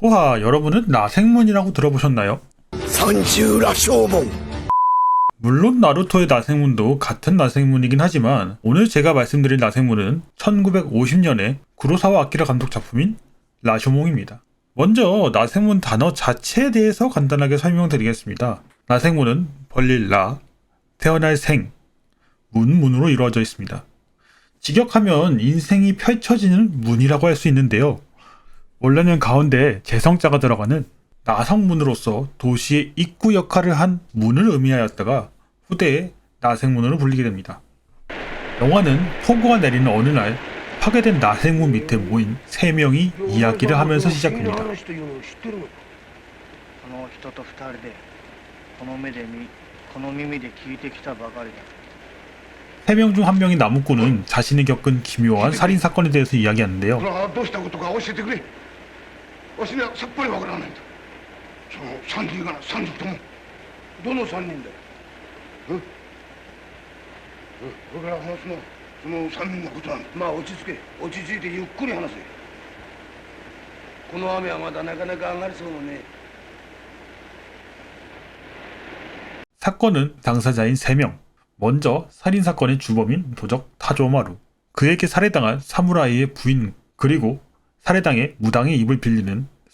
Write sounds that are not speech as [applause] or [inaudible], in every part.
우와, 여러분은 나생문이라고 들어보셨나요? 선지우라 쇼몽 물론 나루토의 나생문도 같은 나생문이긴 하지만 오늘 제가 말씀드릴 나생문은 1950년에 구로사와 아키라 감독 작품인 라쇼몽입니다. 먼저 나생문 단어 자체에 대해서 간단하게 설명드리겠습니다. 나생문은 벌릴 라, 태어날 생, 문문으로 이루어져 있습니다. 직역하면 인생이 펼쳐지는 문이라고 할 수 있는데요. 원래는 가운데 재성자가 들어가는 나성문으로서 도시의 입구 역할을 한 문을 의미하였다가 후대에 나생문으로 불리게 됩니다. 영화는 폭우가 내리는 어느 날 파괴된 나생문 밑에 모인 세 명이 이야기를 하면서 시작합니다. 세 명 중 한 명이 나무꾼은 자신이 겪은 기묘한 살인 사건에 대해서 이야기하는데요. 오시면 삭발이 와그라는데 저 산중이가나 산중통 너는 산인데. 어? 어? 그라 하나스나 저는 산중이가 그잖아 마 어찌스게 어찌지리 육군이 하나스요 그놈이 아마다 내가 내가 안 가르쳐 오네. 사건은 당사자인 3명. 먼저 살인사건의 주범인 도적 타조마루. 그에게 살해당한 사무라이의 부인 그리고 살해당해 무당의 입을 빌리는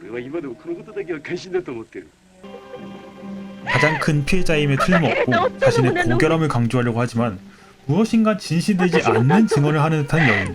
俺は今でもこのことだけは関心だと思ってる 가장 큰 피해자임에 틀림없고 자신의 고결함을 강조하려고 하지만 무엇인가 진실되지 않는 증언을 하는 듯한 여인.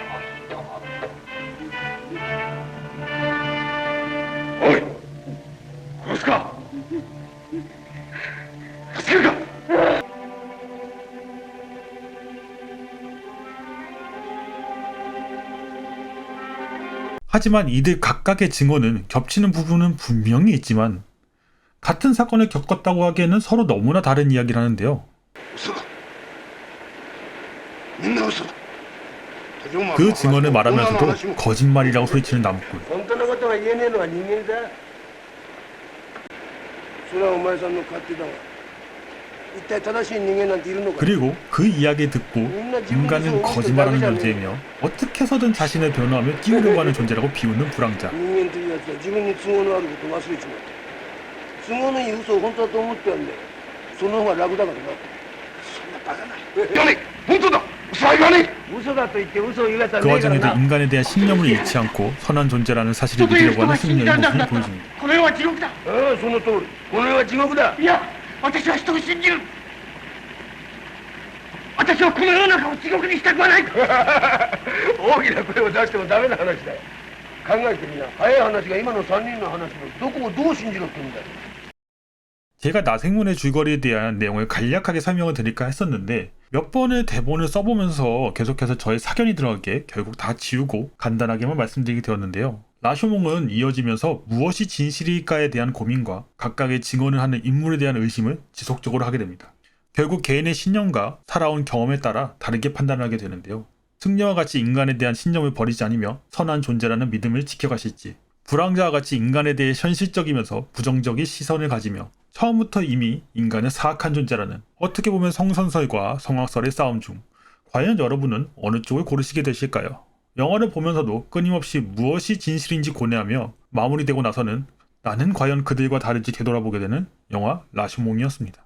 Пуска! Скрика! 하지만 이들 각각의 증언은 겹치는 부분은 분명히 있지만 같은 사건을 겪었다고 하기에는 서로 너무나 다른 이야기라는데요. 그 증언을 말하면서도 거짓말이라고 소리치는 나무꾼. 그리고 그 이야기 듣고 인간은 거짓말하는 존재이며 어떻게 해서든 자신을 변호하며 띄우려고 하는 존재라고 비웃는 불황자. 그 과정에도 인간에 대한 신념을 잃지 않고 선한 존재라는 사실을 믿으려고 하는 승려의 모습을 보여줍니다. [laughs] 제가 나생문의 줄거리에 대한 내용을 간략하게 설명을 드릴까 했었는데 몇 번의 대본을 써보면서 계속해서 저의 사견이 들어가게 결국 다 지우고 간단하게만 말씀드리게 되었는데요. 라쇼몽은 이어지면서 무엇이 진실일까에 대한 고민과 각각의 증언을 하는 인물에 대한 의심을 지속적으로 하게 됩니다. 결국 개인의 신념과 살아온 경험에 따라 다르게 판단하게 되는데요. 승려와 같이 인간에 대한 신념을 버리지 않으며 선한 존재라는 믿음을 지켜가실지 불황자와 같이 인간에 대해 현실적이면서 부정적인 시선을 가지며 처음부터 이미 인간은 사악한 존재라는 어떻게 보면 성선설과 성악설의 싸움 중 과연 여러분은 어느 쪽을 고르시게 되실까요? 영화를 보면서도 끊임없이 무엇이 진실인지 고뇌하며 마무리되고 나서는 나는 과연 그들과 다르지 되돌아보게 되는 영화 라쇼몽이었습니다.